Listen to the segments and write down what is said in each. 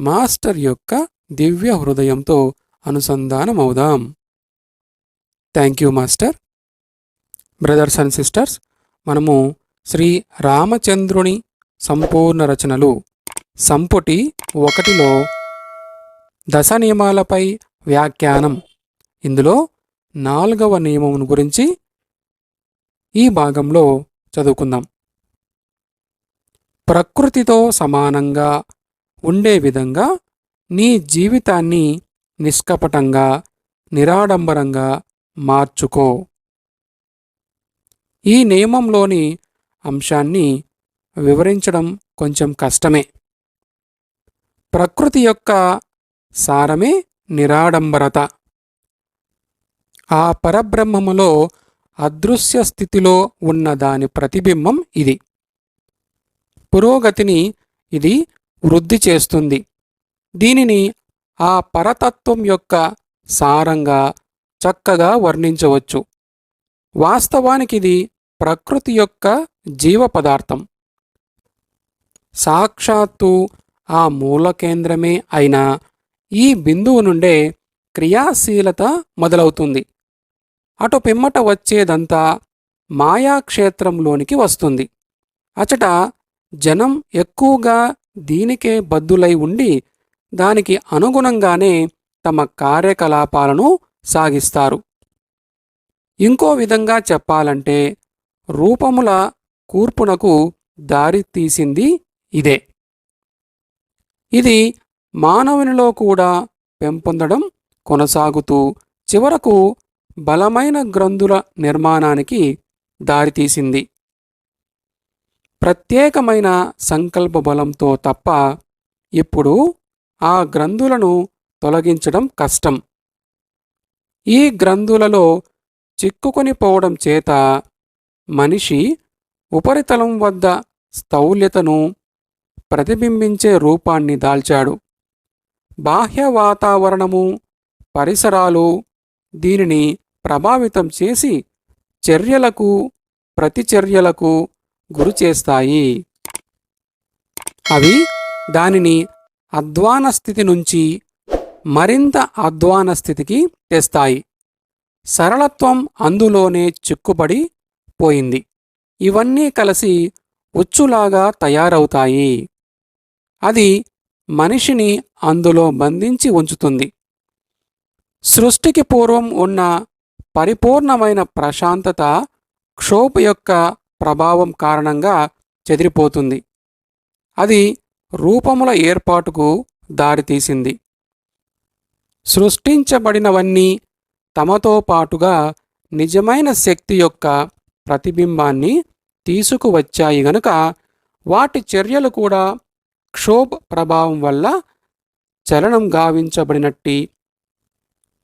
Master యొక్క దివ్య హృదయంతో అనుసంధానమవుదాం. Thank you master. Brothers and sisters మనము శ్రీ రామచంద్రుని సంపూర్ణ రచనలు. సంపుటి ఒకటిలో దశ నియమాలపై వ్యాఖ్యానం. ఇందులో నాలుగవ నియమం గురించి ఈ భాగంలో చదువుకుందాం. ప్రకృతితో సమానంగా ఉండే విధంగా నీ జీవితాన్ని నిష్కపటంగా నిరాడంబరంగా మార్చుకో. ఈ నియమంలోని అంశాన్ని వివరించడం కొంచెం కష్టమే. ప్రకృతి యొక్క సారమే నిరాడంబరత. ఆ పరబ్రహ్మములో అదృశ్య స్థితిలో ఉన్న దాని ప్రతిబింబం ఇది. పురోగతిని ఇది వృద్ధి చేస్తుంది. దీనిని ఆ పరతత్వం యొక్క సారంగా చక్కగా వర్ణించవచ్చు. వాస్తవానికి ఇది ప్రకృతి యొక్క జీవ పదార్థం. సాక్షాత్తు ఆ మూల కేంద్రమే అయిన ఈ బిందువు నుండే క్రియాశీలత మొదలవుతుంది. అటు పిమ్మట వచ్చేదంతా మాయాక్షేత్రంలోనికి వస్తుంది. అచట జనం ఎక్కువగా దీనికే బద్దులై ఉండి దానికి అనుగుణంగానే తమ కార్యకలాపాలను సాగిస్తారు. ఇంకో విధంగా చెప్పాలంటే రూపముల కూర్పునకు దారి తీసింది ఇదే. ఇది మానవునిలో కూడా పెంపొందడం కొనసాగుతూ చివరకు బలమైన గ్రంథుల నిర్మాణానికి దారితీసింది ప్రత్యేకమైన సంకల్ప బలంతో తప్ప ఇప్పుడు ఆ గ్రంథులను తొలగించడం కష్టం. ఈ గ్రంథులలో చిక్కుకొని పోవడం చేత మనిషి ఉపరితలం వద్ద స్థౌల్యతను ప్రతిబింబించే రూపాన్ని దాల్చాడు. బాహ్య వాతావరణము పరిసరాలు దీనిని ప్రభావితం చేసి చర్యలకు ప్రతిచర్యలకు గురి చేస్తాయి. అవి దానిని అధ్వాన స్థితి నుంచి మరింత అధ్వాన స్థితికి తెస్తాయి. సరళత్వం అందులోనే చిక్కుబడి పోయింది. ఇవన్నీ కలిసి ఉచ్చులాగా తయారవుతాయి. అది మనిషిని అందులో బంధించి ఉంచుతుంది. సృష్టికి పూర్వం ఉన్న పరిపూర్ణమైన ప్రశాంతత క్షోభ యొక్క ప్రభావం కారణంగా చెదిరిపోతుంది. అది రూపముల ఏర్పాటుకు దారితీసింది. సృష్టించబడినవన్నీ తమతో పాటుగా నిజమైన శక్తి యొక్క ప్రతిబింబాన్ని తీసుకువచ్చాయి గనుక వాటి చర్యలు కూడా క్షోభ ప్రభావం వల్ల చలనం గావించబడినట్టి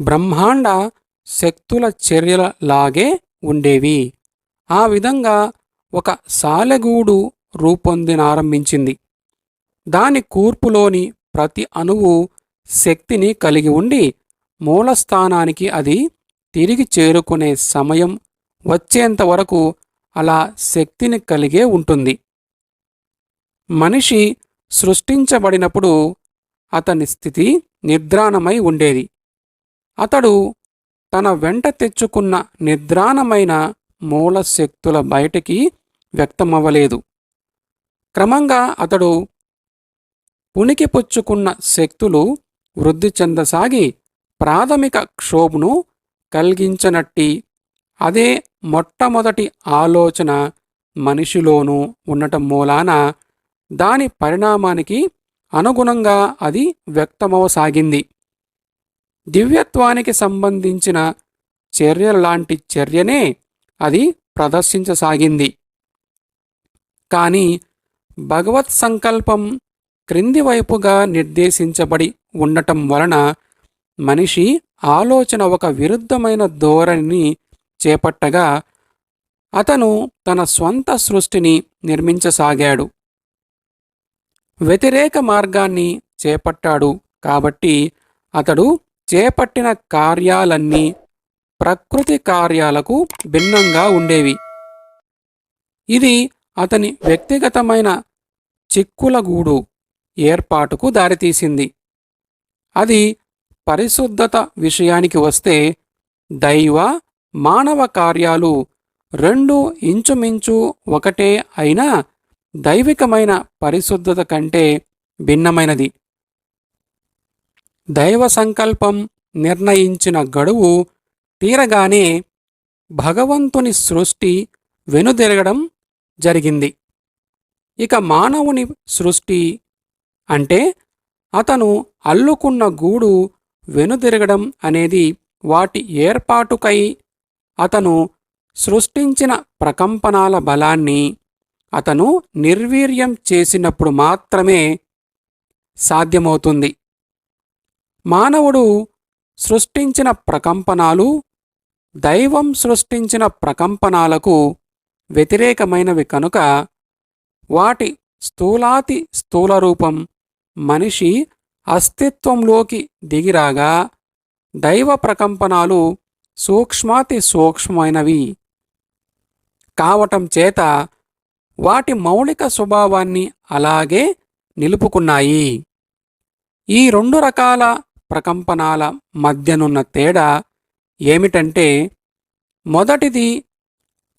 బ్రహ్మాండ శక్తుల చర్యల లాగే ఉండేవి. ఆ విధంగా ఒక సాలెగూడు రూపొందినారంభించింది. దాని కూర్పులోని ప్రతి అణువు శక్తిని కలిగి ఉండి మూలస్థానానికి అది తిరిగి చేరుకునే సమయం వచ్చేంత వరకు అలా శక్తిని కలిగే ఉంటుంది. మనిషి సృష్టించబడినప్పుడు అతని స్థితి నిద్రాణమై ఉండేది. అతడు తన వెంట తెచ్చుకున్న నిద్రాణమైన మూల శక్తుల బయటికి వ్యక్తమవ్వలేదు. క్రమంగా అతడు పుణికిపుచ్చుకున్న శక్తులు వృద్ధి చెందసాగి ప్రాథమిక క్షోభను కలిగించనట్టి అదే మొట్టమొదటి ఆలోచన మనిషిలోనూ ఉండటం మూలాన దాని పరిణామానికి అనుగుణంగా అది వ్యక్తమవసాగింది. దివ్యత్వానికి సంబంధించిన చర్యలాంటి చర్యనే అది ప్రదర్శించసాగింది. కానీ భగవత్ సంకల్పం క్రింది వైపుగా నిర్దేశించబడి ఉండటం వలన మనిషి ఆలోచన ఒక విరుద్ధమైన ధోరణిని చేపట్టగా అతను తన స్వంత సృష్టిని నిర్మించసాగాడు. వ్యతిరేక మార్గాన్ని చేపట్టాడు కాబట్టి అతడు చేపట్టిన కార్యాలన్నీ ప్రకృతి కార్యాలకు భిన్నంగా ఉండేవి. ఇది అతని వ్యక్తిగతమైన చిక్కులగూడు ఏర్పాటుకు దారితీసింది. అది పరిశుద్ధత విషయానికి వస్తే దైవ మానవ కార్యాలు రెండు ఇంచుమించు ఒకటే అయినా దైవికమైన పరిశుద్ధత కంటే భిన్నమైనది. దైవ సంకల్పం నిర్ణయించిన గడువు తీరగానే భగవంతుని సృష్టి వెనుదిరగడం జరిగింది. ఇక మానవుని సృష్టి అంటే అతను అల్లుకున్న గూడు వెనుదిరగడం అనేది వాటి ఏర్పాటుకై అతను సృష్టించిన ప్రకంపనాల బలాన్ని అతను నిర్వీర్యం చేసినప్పుడు మాత్రమే సాధ్యమవుతుంది. మానవుడు సృష్టించిన ప్రకంపనాలు దైవం సృష్టించిన ప్రకంపనాలకు వ్యతిరేకమైనవి కనుక వాటి స్థూలాతి స్థూల రూపం మనిషి అస్తిత్వంలోకి దిగిరాగా దైవ ప్రకంపనాలు సూక్ష్మాతి సూక్ష్మమైనవి. కావటం చేత వాటి మౌలిక స్వభావాన్ని అలాగే నిలుపుకున్నాయి. ఈ రెండు రకాల ప్రకంపనాల మధ్యనున్న తేడా ఏమిటంటే మొదటిది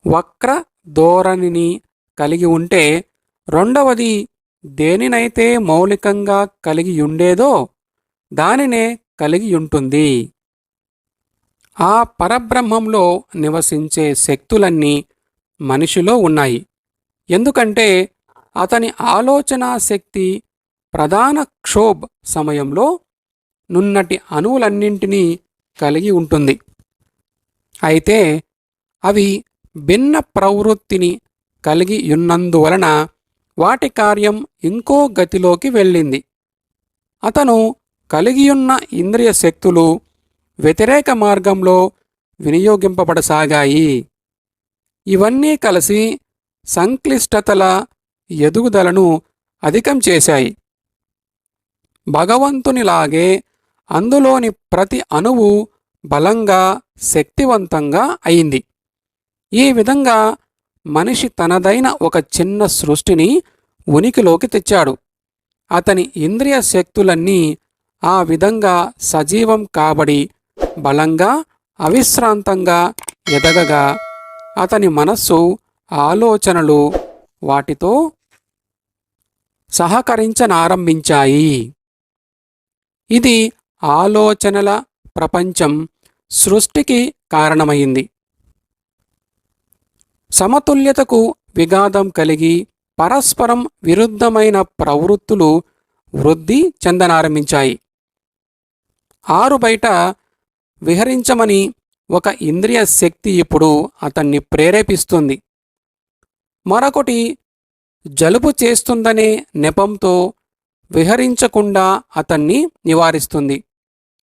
వక్ర ధోరణిని కలిగి ఉంటే రెండవది దేనినైతే మౌలికంగా కలిగి ఉండేదో దానినే కలిగి ఉంటుంది. ఆ పరబ్రహ్మంలో నివసించే శక్తులన్నీ మనిషిలో ఉన్నాయి. ఎందుకంటే అతని ఆలోచనా శక్తి ప్రధాన క్షోభ్ సమయంలో నున్నటి అణువులన్నింటినీ కలిగి ఉంటుంది. అయితే అవి భిన్న ప్రవృత్తిని కలిగి ఉన్నందువలన వాటి కార్యం ఇంకో గతిలోకి వెళ్ళింది. అతను కలిగియున్న ఇంద్రియ శక్తులు వ్యతిరేక మార్గంలో వినియోగింపబడసాగాయి. ఇవన్నీ కలిసి సంక్లిష్టతల ఎదుగుదలను అధికం చేశాయి. భగవంతునిలాగే అందులోని ప్రతి అణువు బలంగా శక్తివంతంగా అయింది. ఈ విధంగా మనిషి తనదైన ఒక చిన్న సృష్టిని ఉనికిలోకి తెచ్చాడు. అతని ఇంద్రియ శక్తులన్నీ ఆ విధంగా సజీవం కాబడి బలంగా అవిశ్రాంతంగా ఎదగగా అతని మనస్సు ఆలోచనలు వాటితో సహకరించనారంభించాయి. ఇది ఆలోచనల ప్రపంచం సృష్టికి కారణమైంది. సమతుల్యతకు విఘాతం కలిగి పరస్పరం విరుద్ధమైన ప్రవృత్తులు వృద్ధి చెందనారంభించాయి. ఆరు బయట విహరించమని ఒక ఇంద్రియ శక్తి ఇప్పుడు అతన్ని ప్రేరేపిస్తుంది. మరొకటి జలుబు చేస్తుందనే నెపంతో విహరించకుండా అతన్ని నివారిస్తుంది.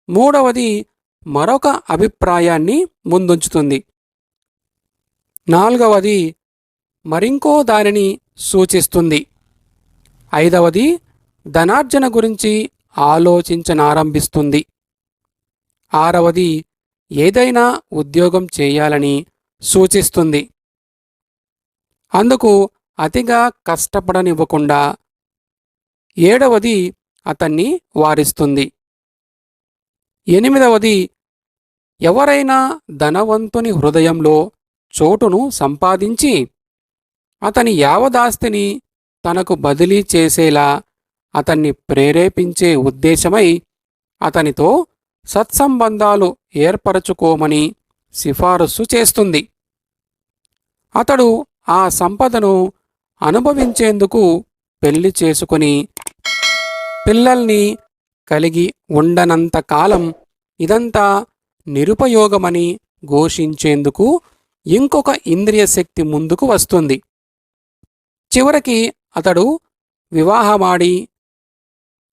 మూడవది మరొక అభిప్రాయాన్ని ముందుంచుతుంది. నాలుగవది మరింకో దానిని సూచిస్తుంది. ఐదవది ధనార్జన గురించి ఆలోచించనారంభిస్తుంది. ఆరవది ఏదైనా ఉద్యోగం చేయాలని సూచిస్తుంది. అందుకు అతిగా కష్టపడనివ్వకుండా ఏడవది అతన్ని వారిస్తుంది. ఎనిమిదవది ఎవరైనా ధనవంతుని హృదయంలో చోటును సంపాదించి అతని యావదాస్తిని తనకు బదిలీ చేసేలా అతన్ని ప్రేరేపించే ఉద్దేశమై అతనితో సత్సంబంధాలు ఏర్పరచుకోమని సిఫారసు చేస్తుంది. అతడు ఆ సంపదను అనుభవించేందుకు పెళ్ళి చేసుకుని పిల్లల్ని కలిగి ఉండనంత కాలం ఇదంతా నిరుపయోగమని ఘోషించేందుకు ఇంకొక ఇంద్రియ శక్తి ముందుకు వస్తుంది. చివరికి అతడు వివాహమాడి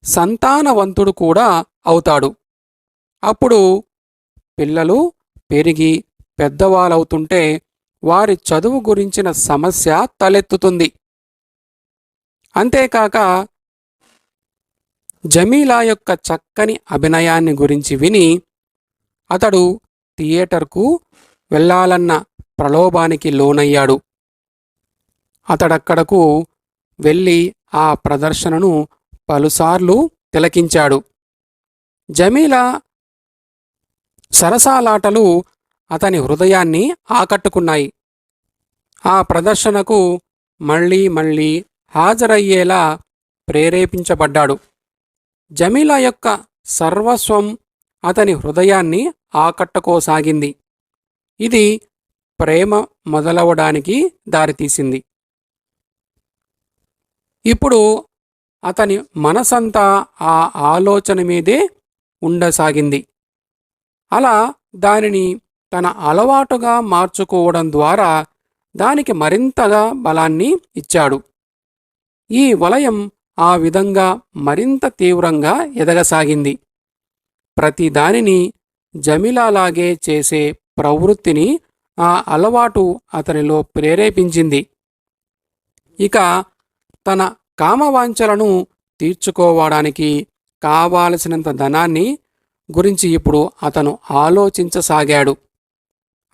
సంతానవంతుడు కూడా అవుతాడు. అప్పుడు పిల్లలు పెరిగి పెద్దవాళ్ళవుతుంటే వారి చదువు గురించిన సమస్య తలెత్తుతుంది. అంతేకాక జమీలా యొక్క చక్కని అభినయాన్ని గురించి విని అతడు థియేటర్కు వెళ్ళాలన్న ప్రలోభానికి లోనయ్యాడు. అతడక్కడకు వెళ్ళి ఆ ప్రదర్శనను పలుసార్లు తిలకించాడు. జమీలా సరసాలాటలు అతని హృదయాన్ని ఆకట్టుకున్నాయి. ఆ ప్రదర్శనకు మళ్ళీ మళ్ళీ హాజరయ్యేలా ప్రేరేపించబడ్డాడు. జమీలా యొక్క సర్వస్వం అతని హృదయాన్ని ఆకట్టుకోసాగింది. ఇది ప్రేమ మొదలవడానికి దారితీసింది. ఇప్పుడు అతని మనసంతా ఆ ఆలోచన మీదే ఉండసాగింది. అలా దానిని తన అలవాటుగా మార్చుకోవడం ద్వారా దానికి మరింతగా బలాన్ని ఇచ్చాడు. ఈ వలయం ఆ విధంగా మరింత తీవ్రంగా ఎదగసాగింది. ప్రతి దానిని జమిలాలాగే చేసే ప్రవృత్తిని ఆ అలవాటు అతనిలో ప్రేరేపించింది. ఇక తన కామవాంఛలను తీర్చుకోవడానికి కావాల్సినంత ధనాన్ని గురించి ఇప్పుడు అతను ఆలోచించసాగాడు.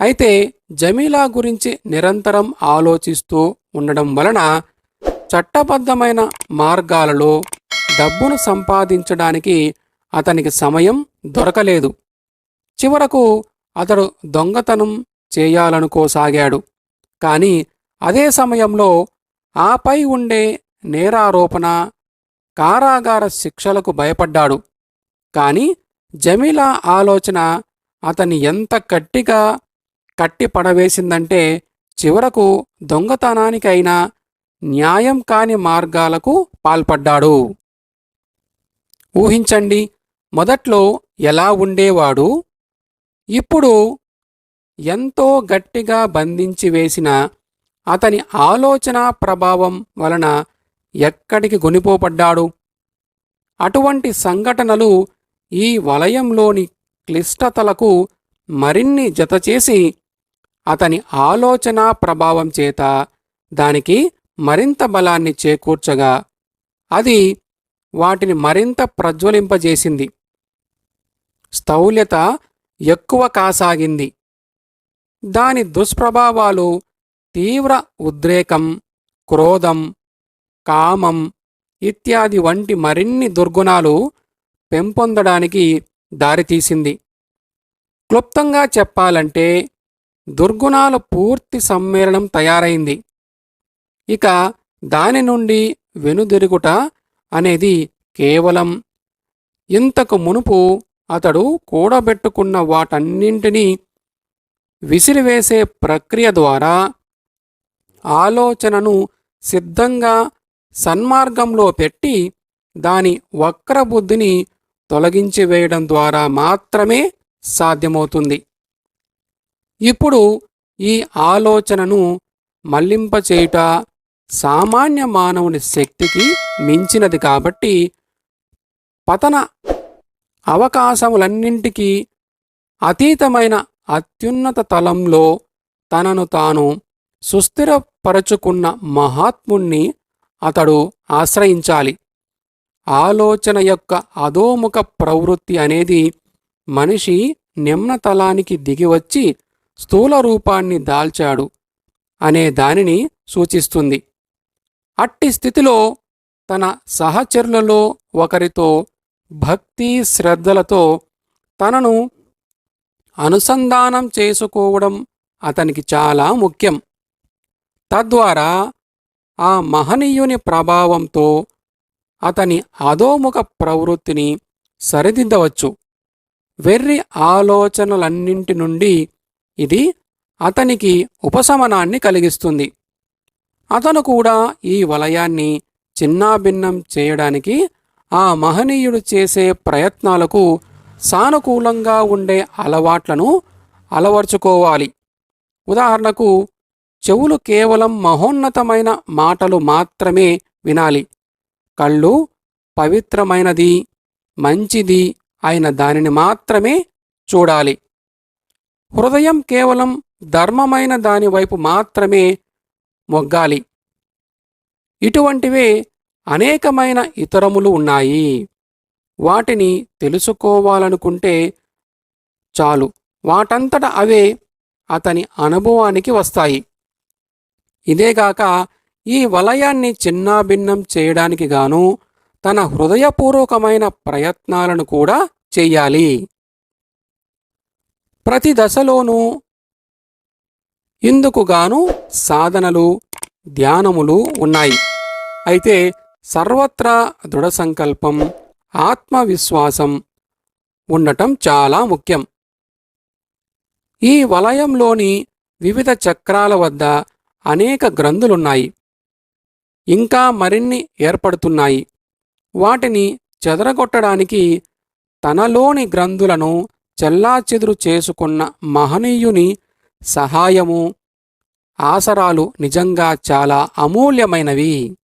అయితే జమీలా గురించి నిరంతరం ఆలోచిస్తూ ఉండడం వలన చట్టబద్ధమైన మార్గాలలో డబ్బును సంపాదించడానికి అతనికి సమయం దొరకలేదు. చివరకు అతడు దొంగతనం చేయాలనుకోసాగాడు. కానీ అదే సమయంలో ఆపై ఉండే నేరారోపణ కారాగార శిక్షలకు భయపడ్డాడు. కాని జమీలా ఆలోచన అతన్ని ఎంత గట్టిగా కట్టి పడవేసిందంటే చివరకు దొంగతనానికైనా న్యాయం కాని మార్గాలకు పాల్పడ్డాడు. ఊహించండి మొదట్లో ఎలా ఉండేవాడు? ఇప్పుడు ఎంతో గట్టిగా బంధించి వేసిన అతని ఆలోచన ప్రభావం వలన ఎక్కడికి గొనిపోపడ్డాడు? అటువంటి సంఘటనలు ఈ వలయంలోని క్లిష్టతలకు మరిన్ని జతచేసి అతని ఆలోచన ప్రభావం చేత దానికి మరింత బలాన్ని చేకూర్చగా అది వాటిని మరింత ప్రజ్వలింపజేసింది. స్థౌల్యత ఎక్కువ కాసాగింది. దాని దుష్ప్రభావాలు తీవ్ర ఉద్రేకం క్రోధం కామం ఇత్యాది వంటి మరిన్ని దుర్గుణాలు పెంపొందడానికి దారితీసింది. క్లుప్తంగా చెప్పాలంటే దుర్గుణాల పూర్తి సమ్మేళనం తయారైంది. ఇక దాని నుండి వెనుదిరుగుట అనేది కేవలం ఇంతకు మునుపు అతడు కూడబెట్టుకున్న వాటన్నింటినీ విసిరివేసే ప్రక్రియ ద్వారా ఆలోచనను సిద్ధంగా సన్మార్గంలో పెట్టి దాని వక్రబుద్ధిని తొలగించి వేయడం ద్వారా మాత్రమే సాధ్యమవుతుంది. ఇప్పుడు ఈ ఆలోచనను మళ్ళింపచేయుట సామాన్య మానవుని శక్తికి మించినది కాబట్టి పతన అవకాశములన్నింటికీ అతీతమైన అత్యున్నత తలంలో తనను తాను సుస్థిరపరచుకున్న మహాత్ముణ్ణి అతడు ఆశ్రయించాలి. ఆలోచన యొక్క అధోముఖ ప్రవృత్తి అనేది మనిషి నిమ్నతలానికి దిగివచ్చి స్థూల రూపాన్ని దాల్చాడు అనే దానిని సూచిస్తుంది. అట్టి స్థితిలో తన సహచరులలో ఒకరితో భక్తి శ్రద్ధలతో తనను అనుసంధానం చేసుకోవడం అతనికి చాలా ముఖ్యం. తద్వారా ఆ మహనీయుని ప్రభావంతో అతని అధోముఖ ప్రవృత్తిని సరిదిద్దవచ్చు. వెర్రి ఆలోచనలన్నింటి నుండి ఇది అతనికి ఉపశమనాన్ని కలిగిస్తుంది. అతను కూడా ఈ వలయాన్ని చిన్నాభిన్నం చేయడానికి ఆ మహనీయుడు చేసే ప్రయత్నాలకు సానుకూలంగా ఉండే అలవాట్లను అలవర్చుకోవాలి. ఉదాహరణకు చెవులు కేవలం మహోన్నతమైన మాటలు మాత్రమే వినాలి. కళ్ళు పవిత్రమైనది మంచిది అయిన దానిని మాత్రమే చూడాలి. హృదయం కేవలం ధర్మమైన దాని వైపు మాత్రమే మొగ్గాలి. ఇటువంటివే అనేకమైన ఇతరములు ఉన్నాయి. వాటిని తెలుసుకోవాలనుకుంటే చాలు. వాటంతట అవే అతని అనుభవానికి వస్తాయి. ఇదేగాక ఈ వలయాన్ని చిన్నాభిన్నం చేయడానికి గాను తన హృదయపూర్వకమైన ప్రయత్నాలను కూడా చేయాలి. ప్రతి దశలోనూ ఇందుకుగాను సాధనలు ధ్యానములు ఉన్నాయి. అయితే సర్వత్రా దృఢ సంకల్పం ఆత్మవిశ్వాసం ఉండటం చాలా ముఖ్యం. ఈ వలయంలోని వివిధ చక్రాల వద్ద అనేక గ్రంథులున్నాయి. ఇంకా మరిన్ని ఏర్పడుతున్నాయి. వాటిని చెదరగొట్టడానికి తనలోని గ్రంథులను చెల్లాచెదురు చేసుకున్న మహనీయుని సహాయము ఆసరాలు నిజంగా చాలా అమూల్యమైనవి.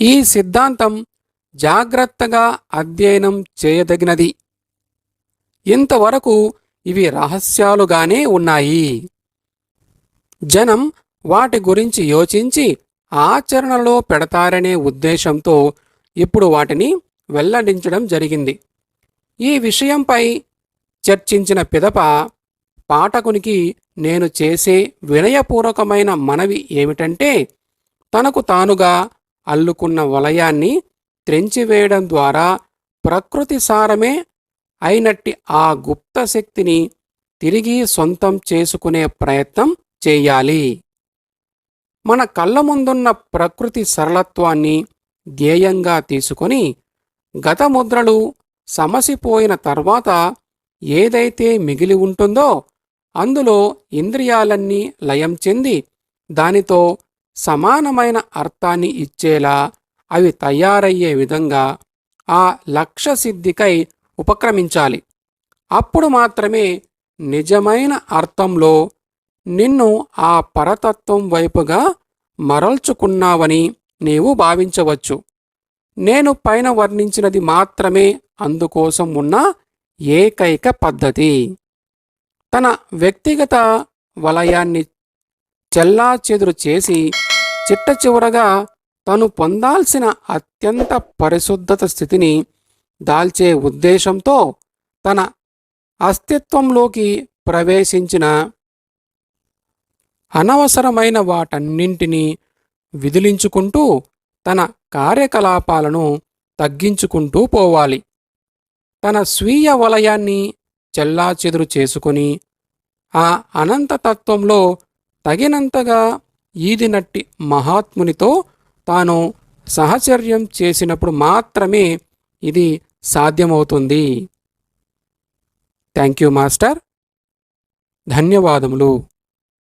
ఈ సిద్ధాంతం జాగ్రత్తగా అధ్యయనం చేయదగినది. ఇంతవరకు ఇవి రహస్యాలుగానే ఉన్నాయి. జనం వాటి గురించి యోచించి ఆచరణలో పెడతారనే ఉద్దేశంతో ఇప్పుడు వాటిని వెల్లడించడం జరిగింది. ఈ విషయంపై చర్చించిన పిదప పాఠకునికి నేను చేసే వినయపూర్వకమైన మనవి ఏమిటంటే తనకు తానుగా అల్లుకున్న వలయాన్ని త్రెంచివేయడం ద్వారా ప్రకృతి సారమే అయినట్టి ఆ గుప్త శక్తిని తిరిగి సొంతం చేసుకునే ప్రయత్నం చేయాలి. మన కళ్ళ ముందున్న ప్రకృతి సరళత్వాన్ని ధ్యేయంగా తీసుకొని గత ముద్రలు సమసిపోయిన తర్వాత ఏదైతే మిగిలి ఉంటుందో అందులో ఇంద్రియాలన్నీ లయం చెంది దానితో సమానమైన అర్థాన్ని ఇచ్చేలా అవి తయారయ్యే విధంగా ఆ లక్ష్య సిద్ధికై ఉపక్రమించాలి. అప్పుడు మాత్రమే నిజమైన అర్థంలో నిన్ను ఆ పరతత్వం వైపుగా మరల్చుకున్నావని నీవు భావించవచ్చు. నేను పైన వర్ణించినది మాత్రమే అందుకోసం ఉన్న ఏకైక పద్ధతి. తన వ్యక్తిగత వలయాన్ని చెల్లాచెదురు చేసి చిట్ట చివరగా తను పొందాల్సిన అత్యంత పరిశుద్ధత స్థితిని దాల్చే ఉద్దేశంతో తన అస్తిత్వంలోకి ప్రవేశించిన అనవసరమైన వాటన్నింటినీ విదిలించుకుంటూ తన కార్యకలాపాలను తగ్గించుకుంటూ పోవాలి. తన స్వీయ వలయాన్ని చెల్లాచెదురు చేసుకుని ఆ అనంతతత్వంలో తగినంతగా ఈదినట్టి మహాత్మునితో తాను సహచర్యం చేసినప్పుడు మాత్రమే ఇది సాధ్యమవుతుంది. థ్యాంక్ యూ మాస్టర్ ధన్యవాదములు.